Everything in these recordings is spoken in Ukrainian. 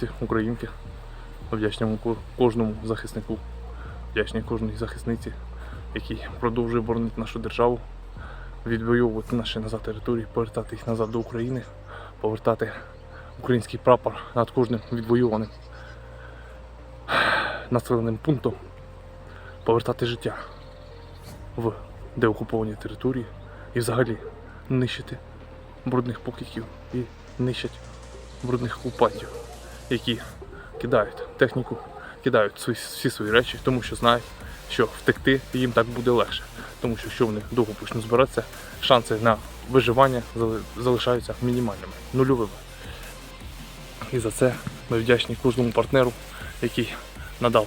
українці, українки. Вдячному кожному захиснику, вдячні кожній захисниці, який продовжує боронити нашу державу, відвоювати наші назад території, повертати їх назад до України, повертати український прапор над кожним відвоюваним населеним пунктом, повертати життя в деокуповані території і взагалі нищити брудних покидьків і нищать брудних окупантів, які кидають техніку, кидають свої, всі свої речі, тому що знають, що втекти їм так буде легше. Тому що якщо вони довго почнуть збиратися, шанси на виживання залишаються мінімальними, нульовими. І за це ми вдячні кожному партнеру, який надав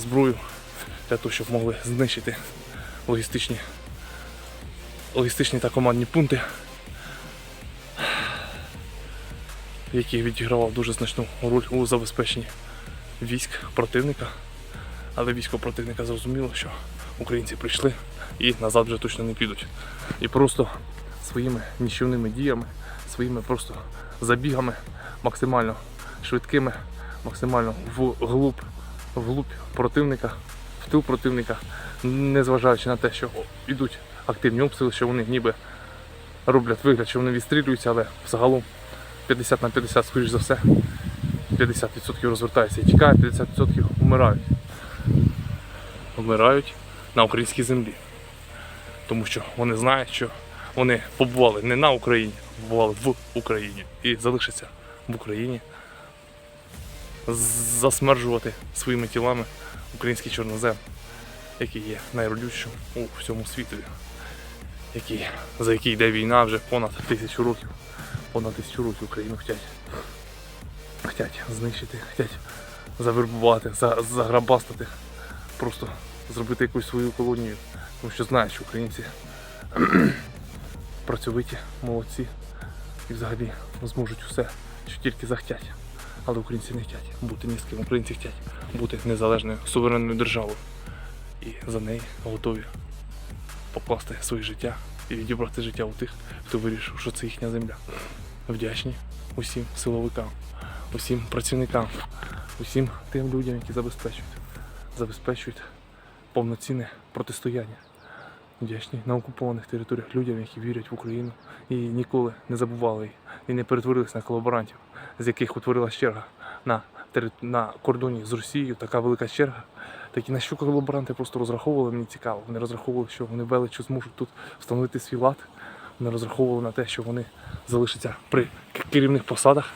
зброю для того, щоб могли знищити логістичні, логістичні та командні пункти, який відігравав дуже значну роль у забезпеченні військ противника. Але військо противника зрозуміло, що українці прийшли і назад вже точно не підуть. І просто своїми нічівними діями, своїми просто забігами, максимально швидкими, максимально вглуб, вглуб противника, в тил противника, незважаючи на те, що йдуть активні обстріли, що вони ніби роблять вигляд, що вони відстрілюються, але взагалом 50 на 50, скоріш за все, 50% розвертаються і тікає, 50% вмирають. Вмирають на українській землі. Тому що вони знають, що вони побували не на Україні, а побували в Україні і залишаться в Україні засмержувати своїми тілами український чорнозем, який є найродючим у всьому світі, який, за який йде війна вже понад тисячу років. Понад тисячу років Україну хочуть, хочуть знищити, хочуть завербувати, за, заграбастати, просто зробити якусь свою колонію. Тому що знають, що українці працьовиті, молодці і взагалі зможуть все, що тільки захотять. Але українці не хочуть бути ні. Українці хочуть бути незалежною суверенною державою. І за неї готові покласти своє життя і відібрати життя у тих, хто вирішив, що це їхня земля. Вдячні усім силовикам, усім працівникам, усім тим людям, які забезпечують, забезпечують повноцінне протистояння. Вдячні на окупованих територіях людям, які вірять в Україну і ніколи не забували її, і не перетворилися на колаборантів, з яких утворилась черга на, тери- на кордоні з Росією, така велика черга. Такі на що колаборанти просто розраховували, мені цікаво. Вони розраховували, що вони величу зможуть тут встановити свій лад. Вони розраховували на те, що вони залишаться при керівних посадах.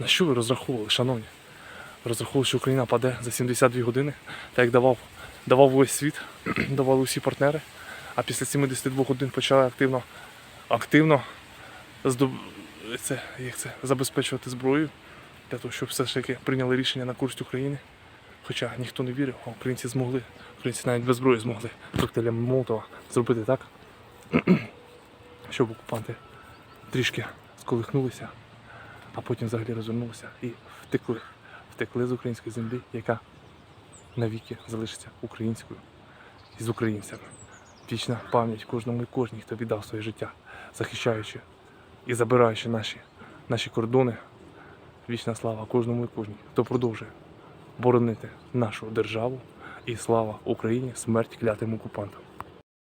На що ви розраховували, шановні? Розраховували, що Україна паде за 72 години, так як давав, давав весь світ, давали усі партнери. А після 72 годин почали активно, активно здоб... це, як це, забезпечувати зброю для того, щоб все ж таки прийняли рішення на користь України. Хоча ніхто не вірив, а українці змогли. Українці навіть без зброї змогли коктейлями Молотова зробити так, щоб окупанти трішки сколихнулися, а потім взагалі розвернулися і втекли. Втекли з української землі, яка навіки залишиться українською і з українцями. Вічна пам'ять кожному і кожній, хто віддав своє життя, захищаючи і забираючи наші, наші кордони. Вічна слава кожному і кожній, хто продовжує боронити нашу державу і слава Україні, смерть клятим окупантам.